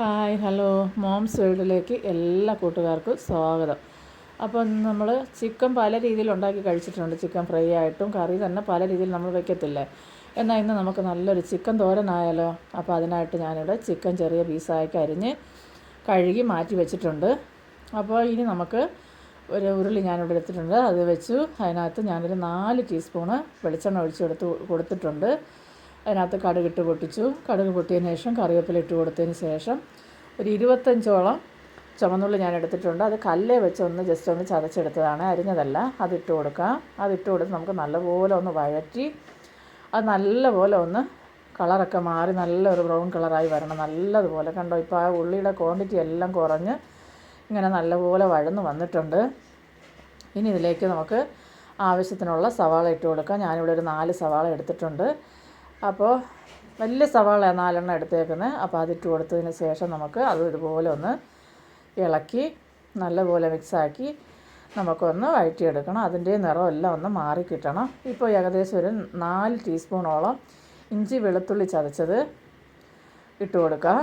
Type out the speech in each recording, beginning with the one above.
Hi hello. Moms വേൾഡിലേക്ക് എല്ലാ കൂട്ടുകാർക്കും സ്വാഗതം. അപ്പോൾ നമ്മൾ ചിക്കൻ പല രീതിയിൽ ഉണ്ടാക്കി കഴിച്ചിട്ടുണ്ട്. ചിക്കൻ ഫ്രൈ ആയിട്ടും കറി തന്നെ പല രീതിയിൽ നമ്മൾ വെക്കത്തില്ലേ? എന്നാൽ ഇന്ന് നമുക്ക് നല്ലൊരു ചിക്കൻ തോരനായാലോ? അപ്പോൾ അതിനായിട്ട് ഞാനിവിടെ ചിക്കൻ ചെറിയ പീസാക്കി അരിഞ്ഞ് കഴുകി മാറ്റി വെച്ചിട്ടുണ്ട്. അപ്പോൾ ഇനി നമുക്ക് ഒരു ഉരുളി ഞാനിവിടെ എടുത്തിട്ടുണ്ട്. അത് വെച്ചു. അതിനകത്ത് ഞാനൊരു നാല് ടീസ്പൂണ് വെളിച്ചെണ്ണ ഒഴിച്ചെടുത്ത് കൊടുത്തിട്ടുണ്ട്. അതിനകത്ത് കടുകിട്ട് പൊട്ടിച്ചു. കടുക് പൊട്ടിയതിന് ശേഷം കറിവേപ്പില ഇട്ട് കൊടുത്തതിന് ശേഷം ഒരു ഇരുപത്തഞ്ചോളം ചുമന്നുള്ളി ഞാൻ എടുത്തിട്ടുണ്ട്. അത് കല്ലേ വെച്ച് ഒന്ന് ജസ്റ്റ് ഒന്ന് ചതച്ചെടുത്തതാണ്. അരിഞ്ഞതല്ല. അതിട്ട് കൊടുക്കാം. അതിട്ട് കൊടുത്ത് നമുക്ക് നല്ലപോലെ ഒന്ന് വഴറ്റി അത് നല്ലപോലെ ഒന്ന് കളറൊക്കെ മാറി നല്ലൊരു ബ്രൗൺ കളറായി വരണം. നല്ലതുപോലെ. കണ്ടോ ഇപ്പോൾ ആ ഉള്ളിയുടെ ക്വാണ്ടിറ്റി എല്ലാം കുറഞ്ഞ് ഇങ്ങനെ നല്ലപോലെ വഴന്ന് വന്നിട്ടുണ്ട്. ഇനി ഇതിലേക്ക് നമുക്ക് ആവശ്യത്തിനുള്ള സവാള ഇട്ട് കൊടുക്കാം. ഞാനിവിടെ ഒരു നാല് സവാള എടുത്തിട്ടുണ്ട്. അപ്പോൾ വലിയ സവാള നാലെണ്ണം എടുത്തേക്കുന്നത്. അപ്പോൾ അതിട്ട് കൊടുത്തതിന് ശേഷം നമുക്ക് അത് ഇതുപോലെ ഒന്ന് ഇളക്കി നല്ലപോലെ മിക്സാക്കി നമുക്കൊന്ന് വഴറ്റിയെടുക്കണം. അതിന്റെ നിറമെല്ലാം ഒന്ന് മാറി കിട്ടണം. ഇപ്പോൾ ഏകദേശം ഒരു നാല് ടീസ്പൂണോളം ഇഞ്ചി വെളുത്തുള്ളി ചതച്ചത് ഇട്ട് കൊടുക്കുക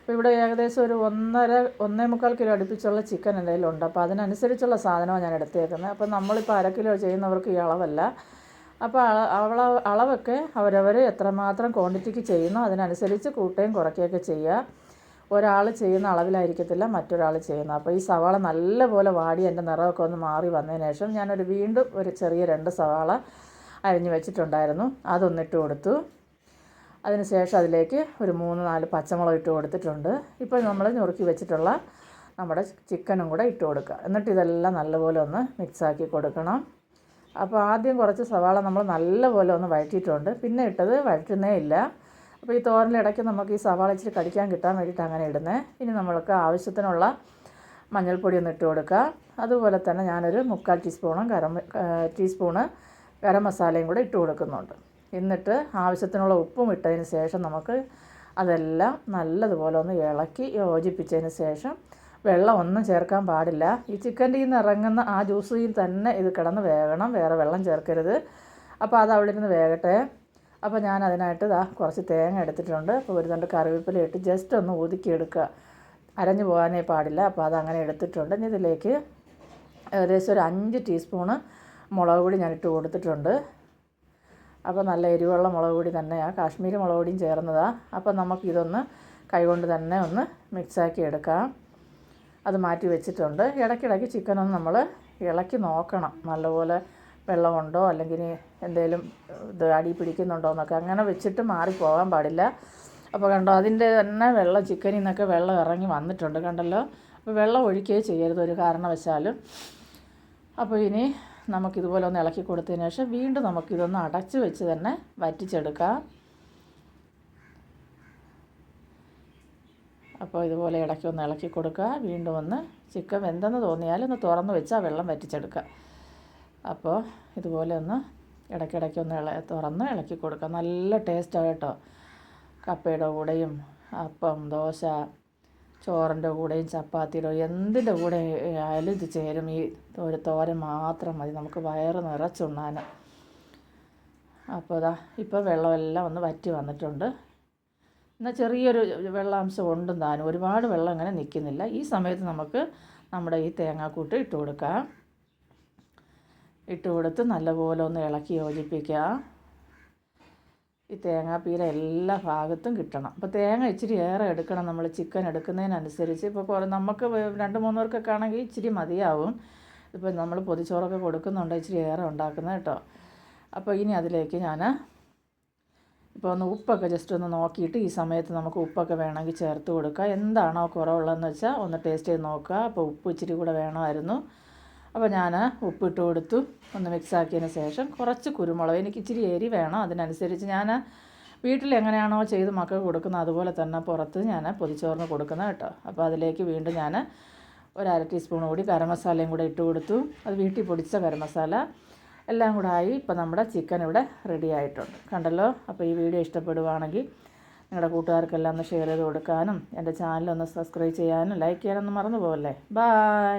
അപ്പോൾ ഇവിടെ ഏകദേശം ഒരു ഒന്നര ഒന്നേ മുക്കാൽ കിലോ അടുപ്പിച്ചുള്ള ചിക്കൻ എന്തെങ്കിലും ഉണ്ട്. അപ്പോൾ അതിനനുസരിച്ചുള്ള സാധനമാണ് ഞാൻ എടുത്തേക്കുന്നത്. അപ്പോൾ നമ്മളിപ്പോൾ അര കിലോ ചെയ്യുന്നവർക്ക് ഈ അളവല്ല. അപ്പോൾ അള അളവൊക്കെ അവരവർ എത്രമാത്രം ക്വാണ്ടിറ്റിക്ക് ചെയ്യുന്നോ അതിനനുസരിച്ച് കൂട്ടുകയും കുറയ്ക്കുകയൊക്കെ ചെയ്യുക. ഒരാൾ ചെയ്യുന്ന അളവിലായിരിക്കത്തില്ല മറ്റൊരാൾ ചെയ്യുന്നത് അപ്പോൾ ഈ സവാള നല്ലപോലെ വാടി എന്റെ നിറമൊക്കെ ഒന്ന് മാറി വന്നതിന് ശേഷം ഞാനൊരു വീണ്ടും ഒരു ചെറിയ രണ്ട് സവാള അരിഞ്ഞു വെച്ചിട്ടുണ്ടായിരുന്നു. അതൊന്നിട്ട് കൊടുത്തു. അതിന് ശേഷം അതിലേക്ക് ഒരു മൂന്ന് നാല് പച്ചമുളക് ഇട്ട് കൊടുത്തിട്ടുണ്ട്. ഇപ്പോൾ നമ്മൾ ഞുറുക്കി വെച്ചിട്ടുള്ള നമ്മുടെ ചിക്കനും കൂടെ ഇട്ട് കൊടുക്കുക. എന്നിട്ട് ഇതെല്ലാം നല്ലപോലെ ഒന്ന് മിക്സാക്കി കൊടുക്കണം. അപ്പോൾ ആദ്യം കുറച്ച് സവാള നമ്മൾ നല്ലപോലെ ഒന്ന് വഴറ്റിയിട്ടുണ്ട്. പിന്നെ ഇട്ടത് വഴറ്റുന്നേ ഇല്ല. അപ്പോൾ ഈ തോരനിലിടയ്ക്ക് നമുക്ക് ഈ സവാള ഇച്ചിരി കടിക്കാൻ കിട്ടാൻ വേണ്ടിയിട്ട് അങ്ങനെ ഇടുന്നത് ഇനി നമ്മൾക്ക് ആവശ്യത്തിനുള്ള മഞ്ഞൾപ്പൊടി ഒന്ന് ഇട്ട് കൊടുക്കുക അതുപോലെ തന്നെ ഞാനൊരു മുക്കാൽ ടീസ്പൂണും ഗരം ടീസ്പൂണ് ഗരം മസാലയും കൂടെ ഇട്ട് കൊടുക്കുന്നുണ്ട്. എന്നിട്ട് ആവശ്യത്തിനുള്ള ഉപ്പും ഇട്ടതിന് ശേഷം നമുക്ക് അതെല്ലാം നല്ലതുപോലെ ഒന്ന് ഇളക്കി യോജിപ്പിച്ചതിന് ശേഷം വെള്ളം ഒന്നും ചേർക്കാൻ പാടില്ല. ഈ ചിക്കന്റെ നിന്ന് ഇറങ്ങുന്ന ആ ജ്യൂസിൽ തന്നെ ഇത് കിടന്ന് വേകണം വേറെ വെള്ളം ചേർക്കരുത്. അപ്പോൾ അത് അവിടെ ഇരുന്ന് വേകട്ടെ. അപ്പോൾ ഞാൻ അതിനായിട്ട് ഇതാ കുറച്ച് തേങ്ങ എടുത്തിട്ടുണ്ട്. അപ്പോൾ ഒരു രണ്ട് കറിവേപ്പില ഇട്ട് ജസ്റ്റ് ഒന്ന് ഒതുക്കിയെടുക്കുക അരഞ്ഞു പോകാനേ പാടില്ല. അപ്പോൾ അതങ്ങനെ എടുത്തിട്ടുണ്ട്. ഇനി ഇതിലേക്ക് ഏകദേശം ഒരു അഞ്ച് ടീസ്പൂണ് മുളക് പൊടി ഞാൻ ഇട്ട് കൊടുത്തിട്ടുണ്ട്. അപ്പോൾ നല്ല എരിവുള്ള മുളക് പൊടി തന്നെയാണ് കാശ്മീരി മുളക് പൊടിയും ചേർന്നതാണ് അപ്പോൾ നമുക്കിതൊന്ന് കൈകൊണ്ട് തന്നെ ഒന്ന് മിക്സാക്കി എടുക്കാം. അത് മാറ്റി വെച്ചിട്ടുണ്ട്. ഇടയ്ക്കിടയ്ക്ക് ചിക്കനൊന്ന് നമ്മൾ ഇളക്കി നോക്കണം. നല്ലപോലെ വെള്ളമുണ്ടോ? അല്ലെങ്കിൽ എന്തെങ്കിലും ഇത് അടി പിടിക്കുന്നുണ്ടോ എന്നൊക്കെ. അങ്ങനെ വെച്ചിട്ട് മാറിപ്പോകാൻ പാടില്ല. അപ്പോൾ കണ്ടോ അതിന്റെ തന്നെ വെള്ളം ചിക്കനിൽ നിന്നൊക്കെ വെള്ളം ഇറങ്ങി വന്നിട്ടുണ്ട് കണ്ടല്ലോ. അപ്പോൾ വെള്ളം ഒഴിക്കുകയോ ചെയ്യരുത് ഒരു കാരണവശാലും. അപ്പോൾ ഇനി നമുക്കിതുപോലെ ഒന്ന് ഇളക്കി കൊടുത്തതിന് ശേഷം വീണ്ടും നമുക്കിതൊന്ന് അടച്ച് വെച്ച് തന്നെ വറ്റിച്ചെടുക്കാം. അപ്പോൾ ഇതുപോലെ ഇടയ്ക്ക് ഒന്ന് ഇളക്കി കൊടുക്കുക. വീണ്ടും ഒന്ന് ചിക്കൻ വെന്തെന്ന് തോന്നിയാൽ ഒന്ന് തുറന്ന് വെച്ചാൽ വെള്ളം വറ്റിച്ചെടുക്കുക. അപ്പോൾ ഇതുപോലെ ഒന്ന് ഇടയ്ക്കിടയ്ക്ക് ഒന്ന് ഇള തുറന്ന് ഇളക്കി കൊടുക്കുക. നല്ല ടേസ്റ്റാണ് കേട്ടോ. കപ്പയുടെ കൂടെയും അപ്പം ദോശ ചോറിന്റെ കൂടെയും ചപ്പാത്തിയുടെ എന്തിന്റെ കൂടെ ആയാലും ഇത് ചേരും. ഈ ഒരു തോരൻ മാത്രം മതി. നമുക്ക് വയറ് നിറച്ചുണ്ണാൻ. അപ്പോൾ ഇതാ ഇപ്പോൾ വെള്ളമെല്ലാം ഒന്ന് വറ്റി വന്നിട്ടുണ്ട്. എന്നാൽ ചെറിയൊരു വെള്ളാംശം ഉണ്ട് താനും. ഒരുപാട് വെള്ളം അങ്ങനെ നിൽക്കുന്നില്ല. ഈ സമയത്ത് നമുക്ക് നമ്മുടെ ഈ തേങ്ങാക്കൂട്ട് ഇട്ട് കൊടുക്കാം. ഇട്ട് കൊടുത്ത് നല്ലപോലെ ഒന്ന് ഇളക്കി യോജിപ്പിക്കുക. ഈ തേങ്ങാപ്പീര എല്ലാ ഭാഗത്തും കിട്ടണം. അപ്പോൾ തേങ്ങ ഇച്ചിരി ഏറെ എടുക്കണം. നമ്മൾ ചിക്കൻ എടുക്കുന്നതിനനുസരിച്ച് ഇപ്പോൾ കുറേ നമുക്ക് രണ്ട് മൂന്ന് പേർക്കൊക്കെ ആണെങ്കിൽ ഇച്ചിരി മതിയാവും. ഇപ്പോൾ നമ്മൾ പൊതിച്ചോറൊക്കെ കൊടുക്കുന്നുണ്ട്. ഇച്ചിരി ഏറെ ഉണ്ടാക്കുന്നത് കേട്ടോ. അപ്പോൾ ഇനി അതിലേക്ക് ഞാൻ ഇപ്പോൾ ഒന്ന് ഉപ്പൊക്കെ ജസ്റ്റ് ഒന്ന് നോക്കിയിട്ട് ഈ സമയത്ത് നമുക്ക് ഉപ്പൊക്കെ വേണമെങ്കിൽ ചേർത്ത് കൊടുക്കുക എന്താണോ കുറവുള്ളതെന്ന് വെച്ചാൽ ഒന്ന് ടേസ്റ്റ് ചെയ്ത് നോക്കുക. അപ്പോൾ ഉപ്പ് ഇച്ചിരി കൂടെ വേണമായിരുന്നു. അപ്പോൾ ഞാൻ ഉപ്പിട്ട് കൊടുത്തു. ഒന്ന് മിക്സ് ആക്കിയതിന് ശേഷം കുറച്ച് കുരുമുളക്. എനിക്ക് ഇച്ചിരി എരി വേണം. അതിനനുസരിച്ച് ഞാൻ വീട്ടിൽ എങ്ങനെയാണോ ചെയ്ത് മക്കൾക്ക് കൊടുക്കുന്നത് അതുപോലെ തന്നെ പുറത്ത് ഞാൻ പൊതിച്ചോറിന് കൊടുക്കുന്നത് കേട്ടോ. അപ്പോൾ അതിലേക്ക് വീണ്ടും ഞാൻ ഒരു അര ടീസ്പൂൺ കൂടി ഗരം മസാലയും കൂടെ ഇട്ട് കൊടുത്തു. അത് വീട്ടിൽ പൊടിച്ച ഗരം മസാല. എല്ലാം കൂടെ ആയി ഇപ്പോൾ നമ്മുടെ ചിക്കൻ ഇവിടെ റെഡി ആയിട്ടുണ്ട്. കണ്ടല്ലോ? അപ്പോൾ ഈ വീഡിയോ ഇഷ്ടപ്പെടുവാണെങ്കിൽ നിങ്ങളുടെ കൂട്ടുകാർക്കെല്ലാം ഒന്ന് ഷെയർ ചെയ്ത് കൊടുക്കാനും എന്റെ ചാനലൊന്ന് സബ്സ്ക്രൈബ് ചെയ്യാനും ലൈക്ക് ചെയ്യാനൊന്നും മറന്നു പോകല്ലേ ബായ്